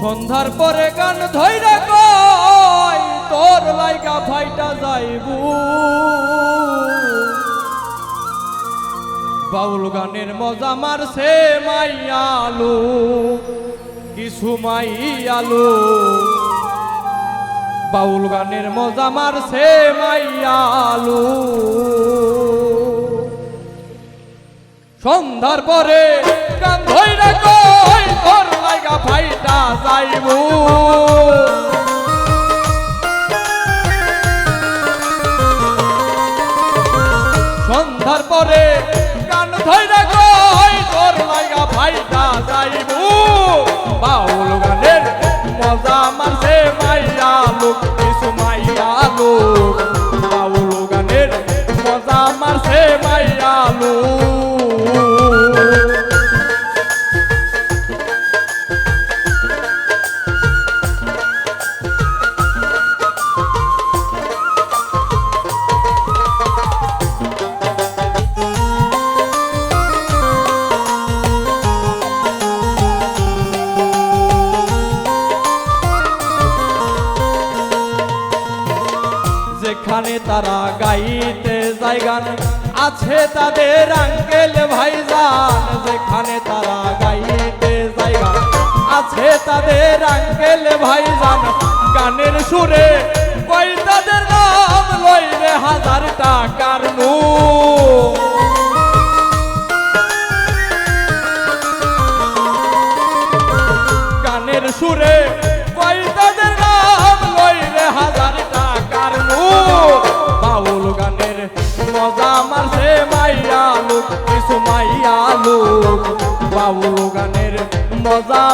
সন্ধ্যার পরে গান ধৈরা তোর লাইগা ফাইটা যাইবু। বাউল গানের মজা মারছে মাই মাইয়ালু, কিছু মাই মাইয়ালু। বাউল গানের মজা মারছে মাই মাইয়ালু। সন্ধ্যার পরে গান যেখানে তারা গাইতে জায়গান আছে তাদের আঙ্কেল ভাইজান যেখানে তারা গাইতে জায়গা আছে তাদের আঙ্কেল ভাইজান গানের সুরে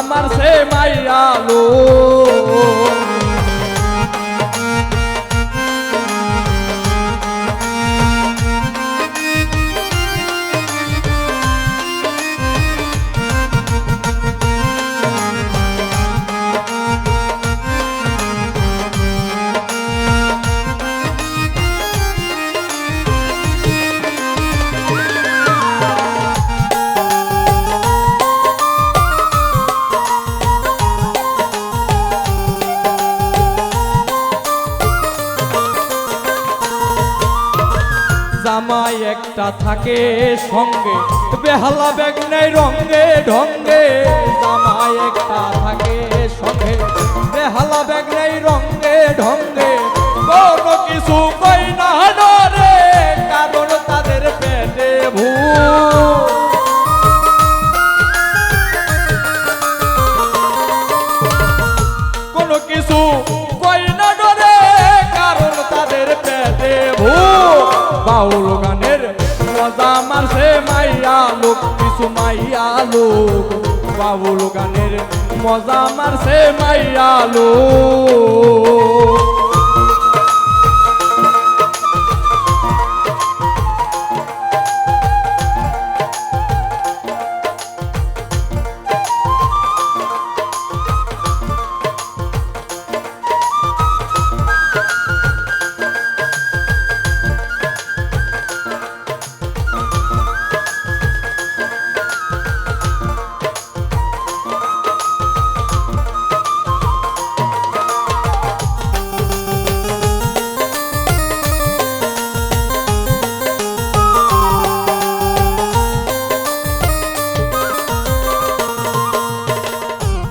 মজা সে মাইয়া একটা থাকে সঙ্গে, বেহালা ব্যাগ নেই রঙ্গে ঢঙ্গে, জামাই একটা থাকে সঙ্গে, বেহালা ব্যাগ নেই রঙ্গে ঢঙ্গে কোনো কিছু লোক বাবুল গানের মজা মারছে মাইয়া লোক।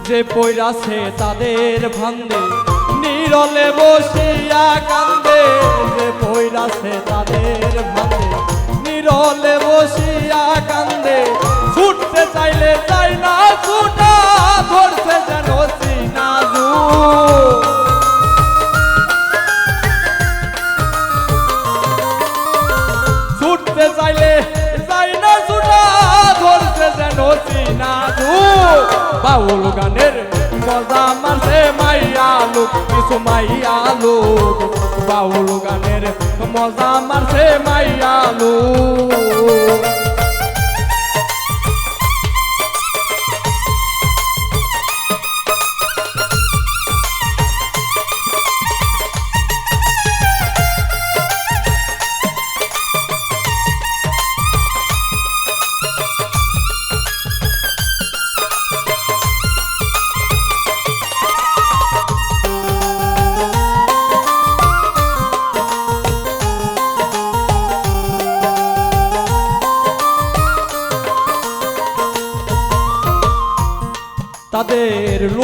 যে পৈরাছে তাদের ভান্দে নিরলে বসিয়া কান্দে। যে পৈরাছে তাদের ভান্দে নিরলে বসিয়া কান্দে। ছুটতে চাইলে বাউল গানের মজা মারছে মাইয়া লোক, কিছু মাইয়া লোক। বাউল গানের মজা মারছে মাইয়ালু তাদের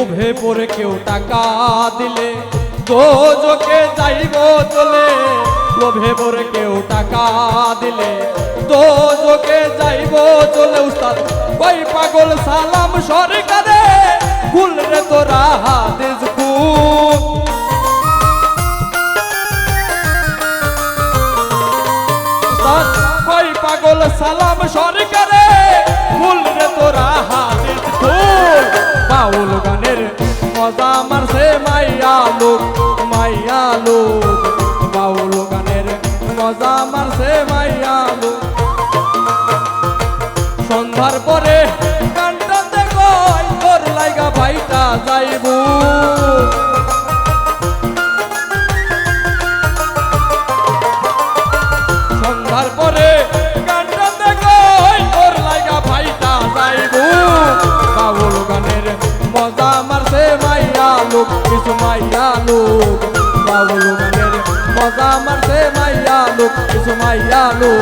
লোভে পরে কেউ টাকা দিলে দোজকে যাইব চলে। লোভে পরে কেউ টাকা দিলে দোজকে যাইব চলে। উস্তাদ, ওই পাগল সালাম সরকারে সন্ধ্যার পরে গানটা দেখো তোর লাইগা ভাইটা যাইবু। সন্ধ্যার পরে গানটা দেখো তোর লাইগা ভাইটা যাইবু। বাউল গানের মজা মারছে মাইয়া লোক, কিছু মাইয়া লোক। বাউল গানের মজা মারছে মাইয়া লোক, কিছু মাইয়া লোক।